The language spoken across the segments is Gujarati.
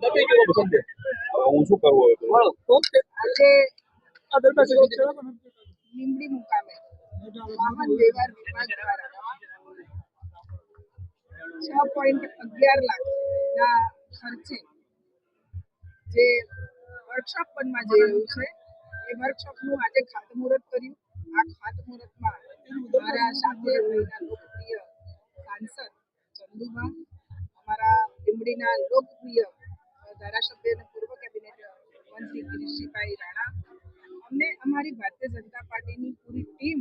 દબાઈ ગયો સમજે હવે હું શું કરવું હવે આજે લીંબડી મુકામે. વાહન વ્યવહાર વિભાગ દ્વારા છ પોઈન્ટ અગિયાર લાખના ખર્ચે જે વર્કશોપ બનવા જઈ રહ્યું છે એ વર્કશોપનું આજે ખાતમુહૂર્ત કર્યું. આ ખાતમુહૂર્તમાં મારા સાથે અહીંના લોકપ્રિય સાંસદ ચંદુબા અમારા લીમડીના લોકપ્રિય ધારાસભ્ય પૂર્વ કેબિનેટ મંત્રી ગિરીશભાઈ રાણા. અમને અમારી ભારતીય જનતા પાર્ટીની પૂરી ટીમ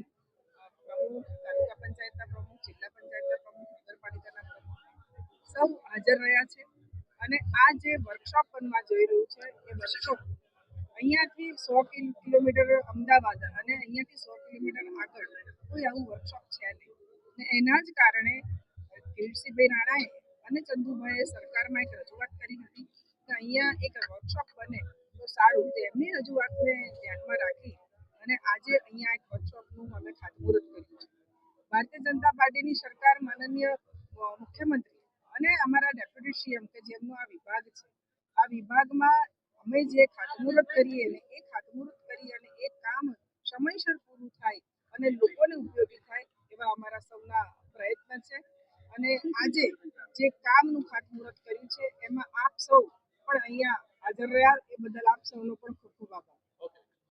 પ્રમુખ, તાલુકા પંચાયતના પ્રમુખ, જિલ્લા પંચાયતના પ્રમુખ, નગરપાલિકાના પ્રમુખ સૌ હાજર રહ્યા છે. અને આ જે વર્કશોપ બનવા જઈ રહ્યું છે, એ વર્કશોપ અહીંયાથી સો કિલ- કિલોમીટર અમદાવાદ અને અહીંયાથી સો કિલોમીટર આગળ કોઈ આવું વર્કશોપ છે નહીં. ને એના જ કારણે કિરીટસિંહભાઈ રાણાએ અને ચંદુભાઈએ સરકારમાં એક રજૂઆત અહીંયા એક વર્કશોપ બને, તો સારું. તો એમની રજૂઆતને ધ્યાનમાં રાખી અને આજે અહીંયા એક વર્કશોપનું અમે ખાતમુહૂર્ત કર્યું છે. ભારતીય જનતા પાર્ટીની સરકાર માનનીય મુખ્યમંત્રી અને અમારા ડેપ્યુટી સીએમ કે જેમનો આ વિભાગ છે, આ વિભાગમાં અમે જે ખાતમુહૂર્ત કરીએ ને એ ખાતમુહૂર્ત કરી અને એ કામ સમયસર પૂરું થાય અને લોકોને ઉપયોગી થાય એવા અમારા સૌના પ્રયત્ન છે. અને આજે જે કામનું ખાતમુહૂર્ત રહ્યા એ બદલ આપ સૌનો પણ ખૂબ ખૂબ આભાર.